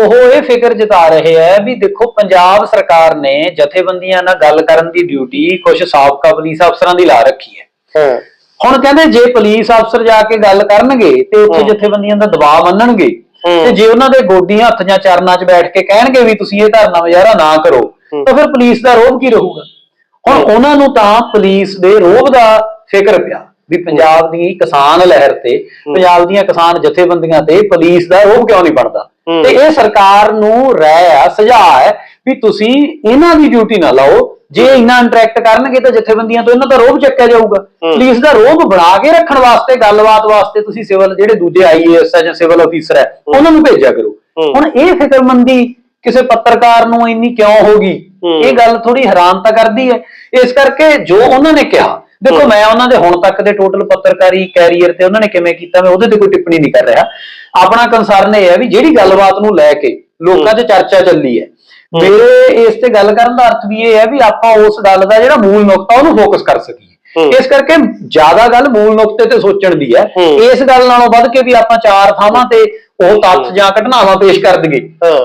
ਉਹ ਇਹ ਫਿਕਰ ਜਤਾ ਰਹੇ ਹੈ ਵੀ ਦੇਖੋ ਪੰਜਾਬ ਸਰਕਾਰ ਨੇ ਜਥੇਬੰਦੀਆਂ ਨਾਲ ਗੱਲ ਕਰਨ ਦੀ ਡਿਊਟੀ ਕੁਝ ਸਾਬਕਾ ਪੁਲਿਸ ਅਫਸਰਾਂ ਦੀ ਲਾ ਰੱਖੀ ਹੈ ਹਾਂ ਹੁਣ ਕਹਿੰਦੇ ਜੇ ਪੁਲਿਸ ਅਫਸਰ ਜਾ ਕੇ ਗੱਲ ਕਰਨਗੇ ਤੇ ਉੱਥੇ। ਜਥੇਬੰਦੀਆਂ ਦਾ ਦਬਾਅ ਮੰਨਣਗੇ। ਤੇ ਜੇ ਉਹਨਾਂ ਦੇ ਗੋਡੀਆਂ ਹੱਥ ਜਾਂ ਚਰਨਾਂ 'ਚ ਬੈਠ ਕੇ ਕਹਿਣਗੇ ਵੀ ਤੁਸੀਂ ਇਹ ਧਰਨਾ ਮੁਜ਼ਾਹਰਾ ਨਾ ਕਰੋ। ਤਾਂ ਫਿਰ ਪੁਲਿਸ ਦਾ ਰੋਹ ਕੀ ਰਹੂਗਾ ਹੁਣ ਉਹਨਾਂ ਨੂੰ ਤਾਂ ਪੁਲਿਸ ਦੇ ਰੋਹ ਦਾ ਫਿਕਰ ਪਿਆ ਵੀ ਪੰਜਾਬ ਦੀ ਕਿਸਾਨ ਲਹਿਰ ਤੇ ਪੰਜਾਬ ਦੀਆਂ ਕਿਸਾਨ ਜਥੇਬੰਦੀਆਂ ਤੇ ਪੁਲਿਸ ਦਾ ਰੋਹ ਕਿਉਂ ਨਹੀਂ ਬਣਦਾ। ਤੇ ਇਹ ਸਰਕਾਰ ਨੂੰ ਰਾਇ ਆ ਸੁਝਾਅ ਹੈ ਵੀ ਤੁਸੀਂ ਇਹਨਾਂ ਦੀ ਡਿਊਟੀ ਨਾ ਲਾਓ। ਜੇ ਇੰਨਾ ਇੰਟਰੈਕਟ ਕਰਨਗੇ ਤਾਂ ਜਥੇਬੰਦੀਆਂ ਤੋਂ ਇਹਨਾਂ ਦਾ ਰੋਹ ਚੱਕਿਆ ਜਾਊਗਾ। ਪੁਲਿਸ ਦਾ ਰੋਹ ਬਣਾ ਕੇ ਰੱਖਣ ਵਾਸਤੇ ਗੱਲਬਾਤ ਵਾਸਤੇ ਤੁਸੀਂ ਸਿਵਲ ਜਿਹੜੇ ਦੂਜੇ ਆਈਏਐਸ ਜਾਂ ਸਿਵਲ ਅਫੀਸਰ ਹੈ। ਉਹਨਾਂ ਨੂੰ ਭੇਜਿਆ ਕਰੋ। ਹੁਣ ਇਹ ਫਿਕਰਮੰਦੀ ਕਿਸੇ ਪੱਤਰਕਾਰ ਨੂੰ ਇੰਨੀ ਕਿਉਂ ਹੋਗੀ। ਇਹ ਗੱਲ ਥੋੜੀ ਹੈਰਾਨ ਤਾਂ ਕਰਦੀ ਹੈ। ਇਸ ਕਰਕੇ ਜੋ ਉਹਨਾਂ ਨੇ ਕਿਹਾ ਦੇਖੋ ਮੈਂ ਉਹਨਾਂ ਦੇ ਹੁਣ ਤੱਕ ਦੇ ਟੋਟਲ ਪੱਤਰਕਾਰੀ ਕੈਰੀਅਰ ਤੇ ਉਹਨਾਂ ਨੇ ਕਿਵੇਂ ਕੀਤਾ ਮੈਂ ਉਹਦੇ ਤੇ ਕੋਈ ਟਿੱਪਣੀ ਨਹੀਂ ਕਰ ਰਿਹਾ ਆਪਣਾ ਕੰਸਰਨ ਇਹ ਹੈ ਵੀ ਜਿਹੜੀ ਗੱਲਬਾਤ ਨੂੰ ਲੈ ਕੇ ਲੋਕਾਂ 'ਚ ਚਰਚਾ ਚੱਲੀ ਹੈ ਮੇਰੇ ਇਸ ਤੇ ਗੱਲ ਕਰਨ ਦਾ ਅਰਥ ਵੀ ਇਹ ਹੈ ਵੀ ਆਪਾਂ ਉਸ ਗੱਲ ਦਾ ਜਿਹੜਾ ਮੂਲ ਨੁਕਤਾ ਉਹਨੂੰ ਫੋਕਸ ਕਰ ਸਕੀਏ। ਇਸ ਕਰਕੇ ਜ਼ਿਆਦਾ ਗੱਲ ਮੂਲ ਨੁਕਤੇ ਤੇ ਸੋਚਣ ਦੀ ਹੈ। ਇਸ ਗੱਲ ਨਾਲੋਂ ਵੱਧ ਕੇ ਵੀ ਆਪਾਂ ਚਾਰ ਥਾਵਾਂ ਤੇ ਉਹ ਤੱਥ ਜਾਂ ਘਟਨਾਵਾਂ ਪੇਸ਼ ਕਰ ਦਈਏ।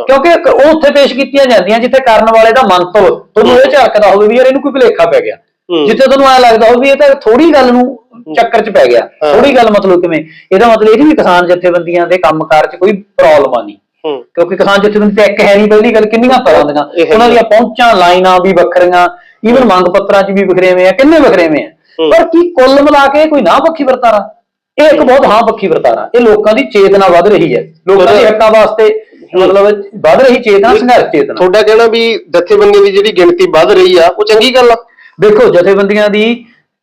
ਕਿਉਂਕਿ ਉਹ ਉੱਥੇ ਪੇਸ਼ ਕੀਤੀਆਂ ਜਾਂਦੀਆਂ ਜਿੱਥੇ ਕਰਨ ਵਾਲੇ ਦਾ ਮੰਤਵ ਤੁਹਾਨੂੰ ਇਹ ਝਲਕਦਾ ਹੋਵੇ ਵੀ ਯਾਰ ਇਹਨੂੰ ਕੋਈ ਭੁਲੇਖਾ ਪੈ ਗਿਆ। ਜਿੱਥੇ ਤੁਹਾਨੂੰ ਐ ਲੱਗਦਾ ਵੀ ਇਹ ਤਾਂ ਥੋੜੀ ਗੱਲ ਨੂੰ ਚੱਕਰ 'ਚ ਪੈ ਗਿਆ। ਹਾਂ। ਥੋੜੀ ਗੱਲ ਮਤਲਬ ਕਿਵੇਂ? ਇਹਦਾ ਮਤਲਬ ਇਹ ਨਹੀਂ ਵੀ ਕਿਸਾਨ ਜਥੇਬੰਦੀਆਂ ਦੇ ਕੰਮਕਾਰ 'ਚ ਕੋਈ ਪ੍ਰੋਬਲਮ ਆ ਨਹੀਂ ਹੂੰ। ਕਿਉਂਕਿ ਕਿਸਾਨ ਜਥੇਬੰਦੀ ਤੇ ਇੱਕ ਹੈ ਨਹੀਂ ਪਹਿਲੀ ਗੱਲ ਕਿੰਨੀਆਂ ਤਰ੍ਹਾਂ ਇਹ ਦੀਆਂ ਹੈ। ਉਹਨਾਂ ਦੀਆਂ ਪਹੁੰਚਾਂ ਲਾਈਨਾਂ ਵੀ ਵੱਖਰੀਆਂ। ਈਵਨ ਮੰਗ ਪੱਤਰਾਂ 'ਚ ਵੀ ਵਖਰੇਵੇਂ ਆ ਕਿੰਨੇ ਵਖਰੇਵੇਂ ਆ। ਹੂੰ। ਪਰ ਕੀ ਕੁੱਲ ਮਿਲਾ ਕੇ ਕੋਈ ਨਾ ਪੱਖੀ ਵਰਤਾਰਾ? ਇਹ ਇੱਕ ਬਹੁਤ ਹਾਂ ਪੱਖੀ ਵਰਤਾਰਾ। ਇਹ ਲੋਕਾਂ ਦੀ ਚੇਤਨਾ ਵੱਧ ਰਹੀ ਹੈ। ਲੋਕਾਂ ਦੇ ਹੱਕਾਂ ਵਾਸਤੇ ਮਤਲਬ ਵੱਧ ਰਹੀ ਚੇਤਨਾ ਸੰਘਰਸ਼ ਚੇਤਨਾ। ਤੁਹਾਡਾ ਕਹਿਣਾ ਵੀ ਜਥੇਬੰਦੀ ਦੀ ਜਿਹੜੀ ਗਿਣਤੀ ਵੱਧ ਰਹੀ ਆ ਉਹ ਚੰਗੀ ਗੱਲ ਆ। ਦੇਖੋ ਜਥੇਬੰਦੀਆਂ ਦੀ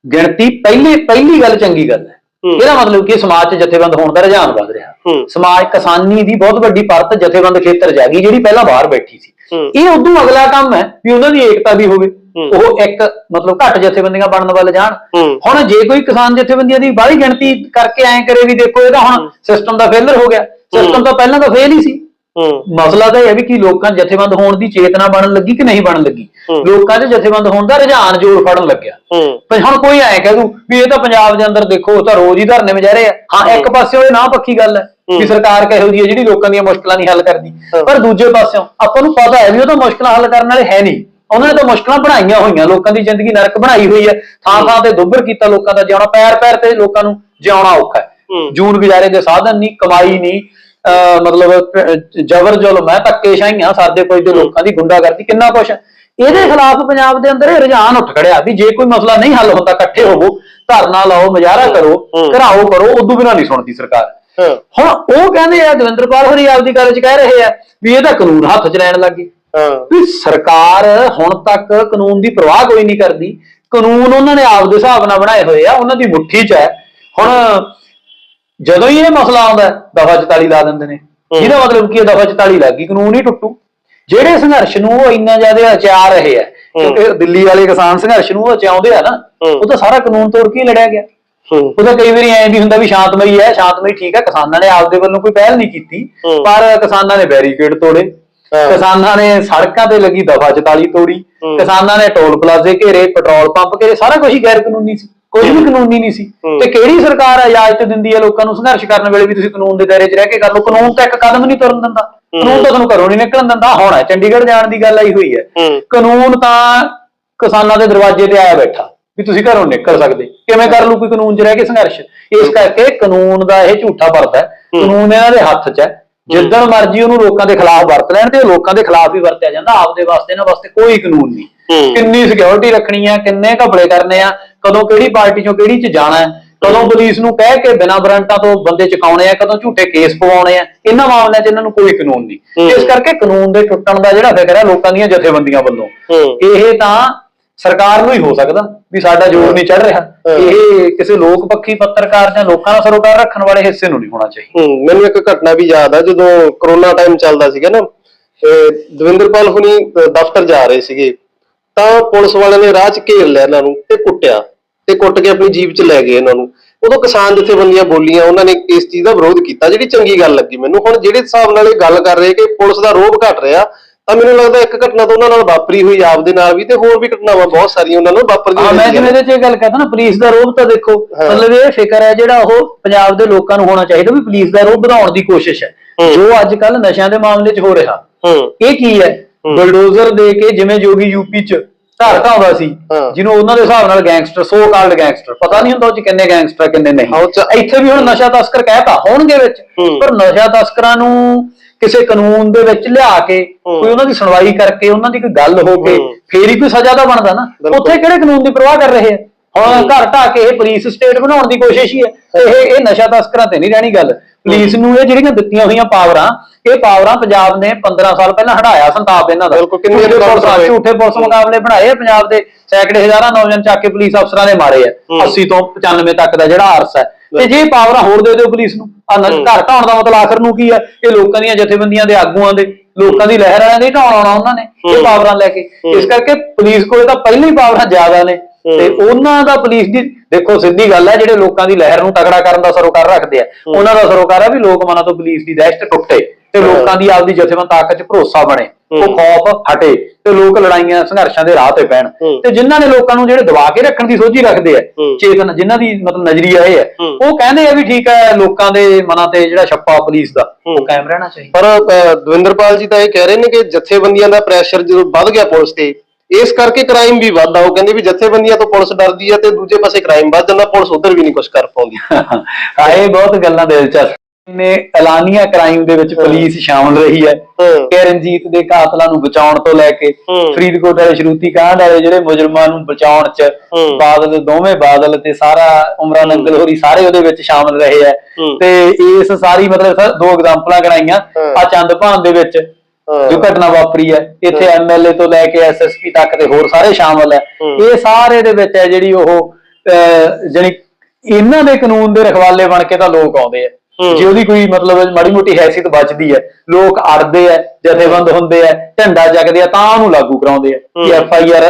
ਗਿਣਤੀ ਪਹਿਲੀ ਪਹਿਲੀ ਗੱਲ ਚੰਗੀ ਗੱਲ ਹੈ। ਇਹਦਾ ਮਤਲਬ ਕਿ ਸਮਾਜ 'ਚ ਜਥੇਬੰਦ ਹੋਣ ਦਾ ਰੁਝਾਨ ਵੱਧ ਰਿਹਾ। ਸਮਾਜ ਕਿਸਾਨੀ ਦੀ ਬਹੁਤ ਵੱਡੀ ਪਰਤ ਜਥੇਬੰਦ ਖੇਤਰ ਜਾਗੀ ਜਿਹੜੀ ਪਹਿਲਾਂ ਬਾਹਰ ਬੈਠੀ ਸੀ। ਇਹ ਉਦੋਂ ਅਗਲਾ ਕੰਮ ਹੈ ਵੀ ਉਹਨਾਂ ਦੀ ਏਕਤਾ ਵੀ ਹੋਵੇ। ਉਹ ਇੱਕ ਮਤਲਬ ਘੱਟ ਜਥੇਬੰਦੀਆਂ ਬਣਨ ਵੱਲ ਜਾਣ। ਹੁਣ ਜੇ ਕੋਈ ਕਿਸਾਨ ਜਥੇਬੰਦੀਆਂ ਦੀ ਬਾਹਲੀ ਗਿਣਤੀ ਕਰਕੇ ਐਂ ਕਰੇ ਵੀ ਦੇਖੋ ਇਹਦਾ ਹੁਣ ਸਿਸਟਮ ਦਾ ਫੇਲਰ ਹੋ ਗਿਆ ਸਿਸਟਮ ਤਾਂ ਪਹਿਲਾਂ ਤਾਂ ਫੇਲ ਹੀ ਸੀ ਮਸਲਾ ਤਾਂ ਇਹ ਹੈ ਵੀ ਕਿ ਲੋਕਾਂ 'ਚ ਜਥੇਬੰਦ ਹੋਣ ਦੀ ਚੇਤਨਾ ਬਣਨ ਲੱਗੀ ਕਿ ਨਹੀਂ ਬਣਨ ਲੱਗੀ? ਹੂੰ। ਲੋਕਾਂ 'ਚ ਜਥੇਬੰਦ ਹੋਣ ਦਾ ਰੁਝਾਨ ਜ਼ੋਰ ਫੜਨ ਲੱਗਿਆ। ਹੂੰ। ਪਰ ਹੁਣ ਕੋਈ ਐ ਕਹਿ ਦੂ ਵੀ ਇਹ ਤਾਂ ਪੰਜਾਬ ਦੇ ਅੰਦਰ ਦੇਖੋ ਤਾਂ ਰੋਜ਼ ਹੀ ਧਰਨੇ ਵਜਾ ਰਹੇ ਆ। ਹਾਂ ਇੱਕ ਪਾਸੇ ਉਹ ਨਾ ਪੱਕੀ ਗੱਲ ਹੈ ਹੂੰ। ਕਿ ਸਰਕਾਰ ਕਹੋ ਜੀ ਜਿਹੜੀ ਲੋਕਾਂ ਦੀਆਂ ਮੁਸ਼ਕਲਾਂ ਨਹੀਂ ਹੱਲ ਕਰਦੀ। ਹਾਂ। ਪਰ ਦੂਜੇ ਪਾਸਿਓਂ ਆਪਾਂ ਨੂੰ ਪਤਾ ਹੈ ਵੀ ਉਹ ਤਾਂ ਮੁਸ਼ਕਲਾਂ ਹੱਲ ਕਰਨ ਵਾਲੇ ਹੈ ਨਹੀਂ। ਉਹਨਾਂ ਨੇ ਤਾਂ ਮੁਸ਼ਕਲਾਂ ਬਣਾਈਆਂ ਹੋਈਆਂ ਲੋਕਾਂ ਦੀ ਜ਼ਿੰਦਗੀ ਨਰਕ ਬਣਾਈ ਹੋਈ ਹੈ। ਥਾਂ ਥਾਂ ਤੇ ਦੁੱਭਰ ਕੀਤਾ ਲੋਕਾਂ ਦਾ ਜਿਉਣਾ ਪੈਰ ਪੈਰ ਤੇ ਲੋਕਾਂ ਨੂੰ ਜਿਉਣਾ ਔਖਾ ਹੈ। ਹੂੰ। ਜੂਨ ਗੁਜ਼ਾਰੇ ਦੇ ਸਾਧਨ ਨਹੀਂ ਕਮਾਈ ਨਹੀਂ ਮਤਲਬ ਜਬਰ ਜ਼ੁਲਮ ਹੈ ਧੱਕੇਸ਼ਾਹੀਆਂ ਸਾਡੇ ਕੋਈ ਦੇ ਲੋਕਾਂ ਦੀ ਗੁੰਡਾਗਰਦੀ ਕਿੰਨਾ ਕੁਛ। ਇਹਦੇ ਖਿਲਾਫ ਪੰਜਾਬ ਦੇ ਅੰਦਰ ਇਹ ਰੁਝਾਨ ਉੱਠ ਖੜਿਆ ਵੀ ਜੇ ਕੋਈ ਮਸਲਾ ਨਹੀਂ ਹੱਲ ਹੁੰਦਾ ਇਕੱਠੇ ਹੋਵੋ ਧਰਨਾ ਲਾਓ ਮੁਜ਼ਾਹਰਾ ਕਰੋ। ਘਰਾਓ ਕਰੋ ਉਦੋਂ ਬਿਨਾਂ ਨਹੀਂ ਸੁਣਦੀ ਸਰਕਾਰ। ਹੁਣ ਉਹ ਕਹਿੰਦੇ ਆ ਦਵਿੰਦਰਪਾਲ ਹੋਰੀ ਆਪਦੀ ਗੱਲ 'ਚ ਕਹਿ ਰਹੇ ਆ ਵੀ ਇਹ ਤਾਂ ਕਾਨੂੰਨ ਹੱਥ 'ਚ ਲੈਣ ਲੱਗੀ ਵੀ ਸਰਕਾਰ ਹੁਣ ਤੱਕ ਕਾਨੂੰਨ ਦੀ ਪਰਵਾਹ ਕੋਈ ਨਹੀਂ ਕਰਦੀ। ਕਾਨੂੰਨ ਉਹਨਾਂ ਨੇ ਆਪਦੇ ਹਿਸਾਬ ਨਾਲ ਬਣਾਏ ਹੋਏ ਆ ਉਹਨਾਂ ਦੀ ਮੁੱਠੀ 'ਚ ਹੈ। ਹੁਣ ਜਦੋਂ ਹੀ ਇਹ ਮਸਲਾ ਆਉਂਦਾ ਦਫਾ 44 ਲਾ ਦਿੰਦੇ ਨੇ। ਜਿਹਦਾ ਮਤਲਬ ਕੀ ਹੈ ਦਫਾ 44 ਲੱਗ ਗਈ ਕਾਨੂੰਨ ਹੀ ਟੁੱਟੂ। ਜਿਹੜੇ ਸੰਘਰਸ਼ ਨੂੰ ਉਹ ਇੰਨਾ ਜ਼ਿਆਦਾ ਅਚਾਰ ਰਹੇ ਆ ਕਿਉਂਕਿ ਦਿੱਲੀ ਵਾਲੇ ਕਿਸਾਨ ਸੰਘਰਸ਼ ਨੂੰ ਚਾਹੁੰਦੇ ਆ ਨਾ। ਉਹ ਤਾਂ ਸਾਰਾ ਕਾਨੂੰਨ ਤੋੜ ਕੇ ਲੜਿਆ ਗਿਆ। ਉਹ ਤਾਂ ਕਈ ਵਾਰੀ ਐਂ ਵੀ ਹੁੰਦਾ ਵੀ ਸ਼ਾਂਤਮਈ ਹੈ ਸ਼ਾਂਤਮਈ ਠੀਕ ਹੈ ਕਿਸਾਨਾਂ ਨੇ ਆਪਦੇ ਵੱਲੋਂ ਕੋਈ ਪਹਿਲ ਨਹੀਂ ਕੀਤੀ। ਪਰ ਕਿਸਾਨਾਂ ਨੇ ਬੈਰੀਕੇਡ ਤੋੜੇ। ਕਿਸਾਨਾਂ ਨੇ ਸੜਕਾਂ ਤੇ ਲੱਗੀ ਦਫਾ 44 ਤੋੜੀ। ਕਿਸਾਨਾਂ ਨੇ ਟੋਲ ਪਲਾਜ਼ੇ ਘੇਰੇ ਪੈਟਰੋਲ ਪੰਪ ਘੇਰੇ ਸਾਰਾ ਕੁਝ ਹੀ ਗੈਰ ਕਾਨੂੰਨੀ ਸੀ। ਕੁਝ ਵੀ ਕਾਨੂੰਨੀ ਨਹੀਂ ਸੀ। ਤੇ ਕਿਹੜੀ ਸਰਕਾਰ ਇਜਾਜ਼ਤ ਦਿੰਦੀ ਹੈ ਲੋਕਾਂ ਨੂੰ ਸੰਘਰਸ਼ ਕਰਨ ਵੇਲੇ ਵੀ ਤੁਸੀਂ ਕਾਨੂੰਨ ਦੇ ਦਾਇਰੇ 'ਚ ਰਹਿ ਕੇ ਕਰ? ਲਓ ਕਾਨੂੰਨ ਤਾਂ ਇੱਕ ਕਦਮ ਨਹੀਂ ਤੁਰਨ ਦਿੰਦਾ। ਕਾਨੂੰਨ ਤਾਂ ਤੁਹਾਨੂੰ ਘਰੋਂ ਨਹੀਂ ਨਿਕਲਣ ਦਿੰਦਾ। ਹੁਣ ਹੈ ਚੰਡੀਗੜ੍ਹ ਜਾਣ ਦੀ ਗੱਲ ਆਈ ਹੋਈ ਹੈ। ਕਾਨੂੰਨ ਤਾਂ ਕਿਸਾਨਾਂ ਦੇ ਦਰਵਾਜ਼ੇ ਤੇ ਆਇਆ ਬੈਠਾ ਵੀ ਤੁਸੀਂ ਘਰੋਂ ਨਿਕਲ ਸਕਦੇ। ਕਿਵੇਂ ਕਰ ਲੂ ਕੋਈ ਕਾਨੂੰਨ 'ਚ ਰਹਿ ਕੇ ਸੰਘਰਸ਼? ਇਸ ਕਰਕੇ ਕਾਨੂੰਨ ਦਾ ਇਹ ਝੂਠਾ ਪਰਦਾ ਹੈ। ਕਾਨੂੰਨ ਇਹਨਾਂ ਦੇ ਹੱਥ 'ਚ ਹੈ। ਜਿੱਦਣ ਮਰਜ਼ੀ ਉਹਨੂੰ ਲੋਕਾਂ ਦੇ ਖਿਲਾਫ ਵਰਤ ਲੈਣ ਤੇ ਉਹ ਲੋਕਾਂ ਦੇ ਖਿਲਾਫ ਹੀ ਵਰਤਿਆ ਜਾਂਦਾ ਆਪਦੇ ਵਾਸਤੇ ਇਹਨਾਂ ਵਾਸਤੇ ਕੋਈ ਕਾਨੂੰਨ ਨਹੀਂ। ਕਿੰਨੀ ਸਿਕਿਉਰਿਟੀ ਰੱਖਣੀ ਆ ਕਿੰਨੇ ਘਪਲੇ ਕਰਨੇ ਆ ਕਦੋਂ ਕਿਹੜੀ ਪਾਰਟੀ ਚੋਂ ਕਿਹੜੀ 'ਚ ਜਾਣਾ ਕਦੋਂ ਪੁਲਿਸ ਨੂੰ ਕਹਿ ਕੇ ਬਿਨਾਂ ਵਾਰੰਟਾਂ ਤੋਂ ਬੰਦੇ ਚੁਕਾਉਣੇ ਆ ਕਦੋਂ ਝੂਠੇ ਕੇਸ ਪਵਾਉਣੇ ਆ ਇਹਨਾਂ ਮਾਮਲਿਆਂ 'ਚ ਇਹਨਾਂ ਨੂੰ ਕੋਈ ਕਾਨੂੰਨ ਨਹੀਂ। ਇਸ ਕਰਕੇ ਕਾਨੂੰਨ ਦੇ ਟੁੱਟਣ ਦਾ ਜਿਹੜਾ ਫਿਕਰ ਹੈ ਲੋਕਾਂ ਦੀਆਂ ਜਥੇਬੰਦੀਆਂ ਵੱਲੋਂ। ਇਹ ਤਾਂ ਸਰਕਾਰ ਨੂੰ ਹੀ ਹੋ ਸਕਦਾ ਵੀ ਸਾਡਾ ਜੋਰ ਨਹੀਂ ਚੜ ਰਿਹਾ। ਇਹ ਕਿਸੇ ਲੋਕ ਪੱਖੀ ਪੱਤਰਕਾਰ ਜਾਂ ਲੋਕਾਂ ਦਾ ਸਰੋਕਾਰ ਰੱਖਣ ਵਾਲੇ ਹਿੱਸੇ ਨੂੰ ਨਹੀਂ ਹੋਣਾ ਚਾਹੀਦਾ। ਹੂੰ ਮੈਨੂੰ ਇੱਕ ਘਟਨਾ ਵੀ ਯਾਦ ਆ ਜਦੋਂ ਕਰੋਨਾ ਟਾਈਮ ਚੱਲਦਾ ਸੀਗਾ ਨਾ ਤੇ ਦਵਿੰਦਰਪਾਲ ਹੁਣੀ ਦਫ਼ਤਰ ਜਾ ਰਹੇ ਸੀਗੇ। ਤਾਂ ਪੁਲਿਸ ਵਾਲਿਆਂ ਨੇ ਰਾਹ 'ਚ ਘੇਰ ਲਿਆ ਇਹਨਾਂ ਨੂੰ ਤੇ ਕੁੱਟਿਆ ਤੇ ਕੁੱਟ ਕੇ ਆਪਣੀ ਜੀਪ 'ਚ ਲੈ ਗਏ ਇਹਨਾਂ ਨੂੰ। ਉਦੋਂ ਕਿਸਾਨ ਜਥੇਬੰਦੀਆਂ ਬੋਲੀਆਂ ਉਹਨਾਂ ਨੇ ਇਸ ਚੀਜ਼ ਦਾ ਵਿਰੋਧ ਕੀਤਾ ਜਿਹੜੀ ਚੰਗੀ ਗੱਲ ਲੱਗੀ ਮੈਨੂੰ। ਹੁਣ ਜਿਹੜੇ ਹਿਸਾਬ ਨਾਲ ਇਹ ਗੱਲ ਕਰ ਰਹੇ ਕਿ ਪੁਲਿਸ ਦਾ ਰੋਬ ਘਟ ਰਿਹਾ ਤਾਂ ਮੈਨੂੰ ਲੱਗਦਾ ਇੱਕ ਘਟਨਾ ਤਾਂ ਉਹਨਾਂ ਨਾਲ ਵਾਪਰੀ ਹੋਈ ਆਪਦੇ ਨਾਲ ਵੀ ਤੇ ਹੋਰ ਵੀ ਘਟਨਾਵਾਂ ਬਹੁਤ ਸਾਰੀਆਂ ਉਹਨਾਂ ਨਾਲ ਵਾਪਰਦੀਆਂ ਹਾਂ ਮੈਂ ਜਿਵੇਂ। ਇਹਦੇ 'ਚ ਇਹ ਗੱਲ ਕਹਤਾ ਨਾ ਪੁਲਿਸ ਦਾ ਰੋਬ ਤਾਂ ਦੇਖੋ। ਮਤਲਬ ਇਹ ਫਿਕਰ ਹੈ ਜਿਹੜਾ ਉਹ ਪੰਜਾਬ ਦੇ ਲੋਕਾਂ ਨੂੰ ਹੋਣਾ ਚਾਹੀਦਾ ਵੀ ਪੁਲਿਸ ਦਾ ਰੋਬ ਵਧਾਉਣ ਦੀ ਕੋਸ਼ਿਸ਼ ਹੈ। ਜੋ ਅੱਜ ਕੱਲ ਨਸ਼ਿਆਂ ਦੇ ਮਾਮਲੇ 'ਚ ਹੋ ਰਿਹਾ ਇਹ ਕੀ ਹੈ। ਬਲਡੋਜ਼ਰ ਦੇ ਕੇ ਜਿਵੇਂ ਜੋਗੀ ਯੂਪੀ 'ਚ ਘਰ ਢਾਉਂਦਾ ਸੀ। ਜਿਹਨੂੰ ਉਹਨਾਂ ਦੇ ਹਿਸਾਬ ਨਾਲ ਗੈਂਗਸਟਰ ਸੋ ਕਾਲਡ ਗੈਂਗਸਟਰ ਪਤਾ ਨਹੀਂ ਹੁੰਦਾ ਉਹ 'ਚ ਕਿੰਨੇ ਗੈਂਗਸਟਰ ਕਿੰਨੇ ਨਹੀਂ ਇੱਥੇ ਵੀ ਹੁਣ ਨਸ਼ਾ ਤਸਕਰ ਕਹਿਤਾ ਹੋਣਗੇ ਵਿੱਚ। ਪਰ ਨਸ਼ਾ ਤਸਕਰਾਂ ਨੂੰ ਕਿਸੇ ਕਾਨੂੰਨ ਦੇ ਵਿੱਚ ਲਿਆ ਕੇ। ਕੋਈ ਉਹਨਾਂ ਦੀ ਸੁਣਵਾਈ ਕਰਕੇ ਉਹਨਾਂ ਦੀ ਕੋਈ ਗੱਲ ਹੋ ਕੇ। ਫੇਰ ਹੀ ਕੋਈ ਸਜ਼ਾ ਤਾਂ ਬਣਦਾ ਨਾ। ਉੱਥੇ ਕਿਹੜੇ ਕਾਨੂੰਨ ਦੀ ਪਰਵਾਹ ਕਰ ਰਹੇ ਆ ਹੁਣ ਘਰ ਢਾ ਕੇ ਇਹ ਪੁਲਿਸ ਸਟੇਟ ਬਣਾਉਣ ਦੀ ਕੋਸ਼ਿਸ਼ ਹੀ ਹੈ ਇਹ ਇਹ ਨਸ਼ਾ ਤਸਕਰਾਂ ਤੇ ਨਹੀਂ ਰਹਿਣੀ ਗੱਲ ਪੁਲਿਸ ਨੂੰ ਇਹ ਜਿਹੜੀਆਂ ਦਿੱਤੀਆਂ ਹੋਈਆਂ ਪਾਵਰਾਂ ਇਹ ਪਾਵਰਾਂ ਪੰਜਾਬ ਨੇ 15 ਸਾਲ ਪਹਿਲਾਂ ਹਟਾਇਆ ਸੰਤਾਪ ਇਹਨਾਂ ਦਾ ਬਿਲਕੁਲ, ਕਿੰਨੇ ਝੂਠੇ ਪੁਲਿਸ- ਹੋਏ। ਝੂਠੇ ਪੁਲਿਸ ਮੁਕਾਬਲੇ ਬਣਾਏ ਆ ਪੰਜਾਬ ਦੇ ਸੈਂਕੜੇ ਹਜ਼ਾਰਾਂ ਨੌਜਵਾਨ ਚੱਕ ਕੇ ਪੁਲਿਸ ਅਫਸਰਾਂ ਨੇ ਮਾਰੇ ਆ ਹੂੰ। 80 ਤੋਂ 95 ਤੱਕ ਦਾ ਜਿਹੜਾ ਅਰਸਾ ਹੈ ਤੇ ਜੇ ਪਾਵਰਾਂ ਹੋਰ ਦੇ ਦਿਓ ਪੁਲਿਸ ਨੂੰ ਆ। ਘਰ ਢਾਉਣ ਦਾ ਮਤਲਬ ਆਖਰ ਨੂੰ ਕੀ ਹੈ ਇਹ ਲੋਕਾਂ ਦੀਆਂ ਜਥੇਬੰਦੀਆਂ ਦੇ ਆਗੂਆਂ ਦੇ ਲੋਕਾਂ ਦੀ ਲਹਿਰ ਵਾਲਿਆਂ ਦੇ ਢਾਉਣ ਆਉਣਾ ਉਹਨਾਂ ਨੇ ਇਹ। ਪਾਵਰਾਂ ਲੈ ਕੇ। ਇਸ ਕਰਕੇ ਪੁਲਿਸ ਕੋਲੇ ਤਾਂ ਪਹਿਲਾਂ ਹੀ ਪਾਵਰਾਂ ਜ਼ਿਆਦਾ ਨੇ। ਤੇ ਉਹਨਾਂ ਦਾ ਪੁਲਿਸ ਦੀ ਦੇਖੋ ਸਿੱਧੀ ਗੱਲ ਹੈ ਜਿਹੜੇ ਲੋਕਾਂ ਦੀ ਲਹਿਰ ਨੂੰ ਤਗੜਾ ਕਰਨ ਦਾ ਸਰੋਕਾਰ ਰੱਖਦੇ ਆ। ਉਹਨਾਂ ਦਾ ਸਰੋਕਾਰ ਹੈ ਵੀ ਲੋਕ ਮਨਾਂ ਤੋਂ ਪੁਲਿਸ ਦੀ ਦਹਿਸ਼ਤ ਟੁੱਟੇ ਤੇ। ਲੋਕਾਂ ਦੀ ਆਪਦੀ ਜਥੇਬੰਦ ਤਾਕਤ 'ਚ ਭਰੋਸਾ ਬਣੇ ਉਹ। ਖੌਫ ਹਟੇ ਤੇ ਲੋਕ ਲੜਾਈਆਂ ਸੰਘਰਸ਼ਾਂ ਦੇ ਰਾਹ ਤੇ ਪੈਣ। ਤੇ ਜਿਨ੍ਹਾਂ ਨੇ ਲੋਕਾਂ ਨੂੰ ਜਿਹੜੇ ਦਬਾ ਕੇ ਰੱਖਣ ਦੀ ਸੋਝੀ ਰੱਖਦੇ ਆ ਹੂੰ। ਚੇਤਨ ਜਿਨ੍ਹਾਂ ਦੀ ਮਤਲਬ ਨਜ਼ਰੀਆ ਇਹ ਹੈ। ਉਹ ਕਹਿੰਦੇ ਆ ਵੀ ਠੀਕ ਹੈ ਲੋਕਾਂ ਦੇ ਮਨਾਂ ਤੇ ਜਿਹੜਾ ਛੱਪਾ ਪੁਲਿਸ ਦਾ ਉਹ। ਕਾਇਮ ਰਹਿਣਾ ਚਾਹੀਦਾ ਪਰ ਦਵਿੰਦਰਪਾਲ ਜੀ ਤਾਂ ਇਹ ਕਹਿ ਰਹੇ ਨੇ ਕਿ ਜਥੇਬੰਦੀਆਂ ਦਾ ਪ੍ਰੈਸ਼ਰ ਜਦੋਂ ਵੱਧ ਗਿਆ ਪੁਲਿਸ ਤੇ ਇਸ ਕਰਕੇ ਕ੍ਰਾਈਮ ਵੀ ਵੱਧਦਾ ਉਹ ਕਹਿੰਦੇ ਵੀ ਜਥੇਬੰਦੀਆਂ ਤੋਂ ਪੁਲਿਸ ਡਰਦੀ ਹੈ ਤੇ ਦੂਜੇ ਪਾਸੇ ਕ੍ਰਾਈਮ ਵੱਧ ਜਾਂਦਾ ਪੁਲਿਸ ਉਧਰ ਵੀ ਨਹੀਂ ਕੁਝ ਕਰ ਪਾਉਂਦੀ ਆਏ ਬਹੁਤ ਗੱਲਾਂ ਦਿਲਚਸਪ ਨੇ ਐਲਾਨੀਆਂ ਕ੍ਰਾਈਮ ਦੇ ਵਿੱਚ ਪੁਲਿਸ ਸ਼ਾਮਲ ਰਹੀ ਹੈ। ਕਿ ਰਣਜੀਤ ਦੇ ਕਾਤਲਾਂ ਨੂੰ ਬਚਾਉਣ ਤੋਂ ਲੈ ਕੇ। ਫਰੀਦਕੋਟ ਵਾਲੇ ਸ਼ਰੂਤੀ ਕਾਂਡ ਵਾਲੇ ਜਿਹੜੇ ਮੁਜਰਮਾਂ ਨੂੰ ਬਚਾਉਣ ਚ। ਬਾਦਲ ਦੋਵੇਂ ਬਾਦਲ ਤੇ ਸਾਰਾ ਉਮਰਾਂ ਨੰਗਲ ਹੋਰੀ ਸਾਰੇ ਉਹਦੇ ਵਿੱਚ ਸ਼ਾਮਲ ਰਹੇ ਆ ਹੂੰ। ਤੇ ਇਸ ਸਾਰੀ ਮਤਲਬ ਦੋ ਐਗਜ਼ਾਮਪਲਾਂ ਕਰਾਈਆਂ। ਆ ਚੰਦਭਾਨ ਦੇ ਵਿੱਚ। ਜੋ ਘਟਨਾ ਵਾਪਰੀ ਹੈ ਇੱਥੇ ਐਮਐਲਏ ਤੋਂ ਲੈ ਕੇ ਐਸਐਸਪੀ ਤੱਕ ਤੇ ਹੋਰ ਸਾਰੇ ਸ਼ਾਮਲ ਹੈ। ਇਹ ਸਾਰੇ ਦੇ ਵਿੱਚ ਹੈ ਜਿਹੜੀ ਉਹ ਜਾਣੀ ਇਹਨਾਂ ਦੇ ਕਾਨੂੰਨ ਦੇ ਰਖਵਾਲੇ ਬਣ ਕੇ ਤਾਂ ਲੋਕ ਆਉਂਦੇ ਆ। ਜੇ ਉਹਦੀ ਕੋਈ ਮਤਲਬ ਮਾੜੀ ਮੋਟੀ ਹੈਸੀਅਤ ਬਚਦੀ ਹੈ ਲੋਕ ਅੜਦੇ ਆ ਜਥੇਬੰਦ ਹੁੰਦੇ ਆ ਝੰਡਾ ਜਗਦੇ ਆ ਤਾਂ ਉਹਨੂੰ ਲਾਗੂ ਕਰਾਉਂਦੇ ਆ ਕਿ। ਐਫ ਆਈ ਆਰ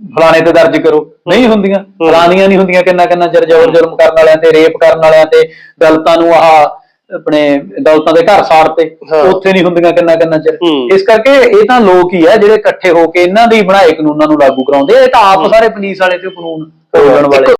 ਫਲਾਣੇ ਤੇ ਦਰਜ ਕਰੋ। ਨਹੀਂ ਹੁੰਦੀਆਂ ਫਲਾਣੀਆਂ ਨਹੀਂ ਹੁੰਦੀਆਂ ਕਿੰਨਾ ਕਿੰਨਾ ਚਿਰ ਜ਼ਬਰ ਜ਼ੁਲਮ ਕਰਨ ਵਾਲਿਆਂ ਤੇ ਰੇਪ ਕਰਨ ਵਾਲਿਆਂ ਤੇ ਦਲਤਾਂ ਨੂੰ ਆਹ ਆਪਣੇ ਦਲਤਾਂ ਦੇ ਘਰ ਸਾੜ ਤੇ ਹਾਂ। ਉੱਥੇ ਨਹੀਂ ਹੁੰਦੀਆਂ ਕਿੰਨਾ ਕਿੰਨਾ ਚਿਰ ਹੂੰ। ਇਸ ਕਰਕੇ ਇਹ ਤਾਂ ਲੋਕ ਹੀ ਆ ਜਿਹੜੇ ਇਕੱਠੇ ਹੋ ਕੇ ਇਹਨਾਂ ਦੇ ਹੀ ਬਣਾਏ ਕਾਨੂੰਨਾਂ ਨੂੰ ਲਾਗੂ ਕਰਾਉਂਦੇ। ਇਹ ਤਾਂ ਆਪ ਸਾਰੇ ਪੁਲਿਸ ਵਾਲੇ ਤੇ ਕਾਨੂੰਨ ਤੋੜਨ ਵਾਲੇ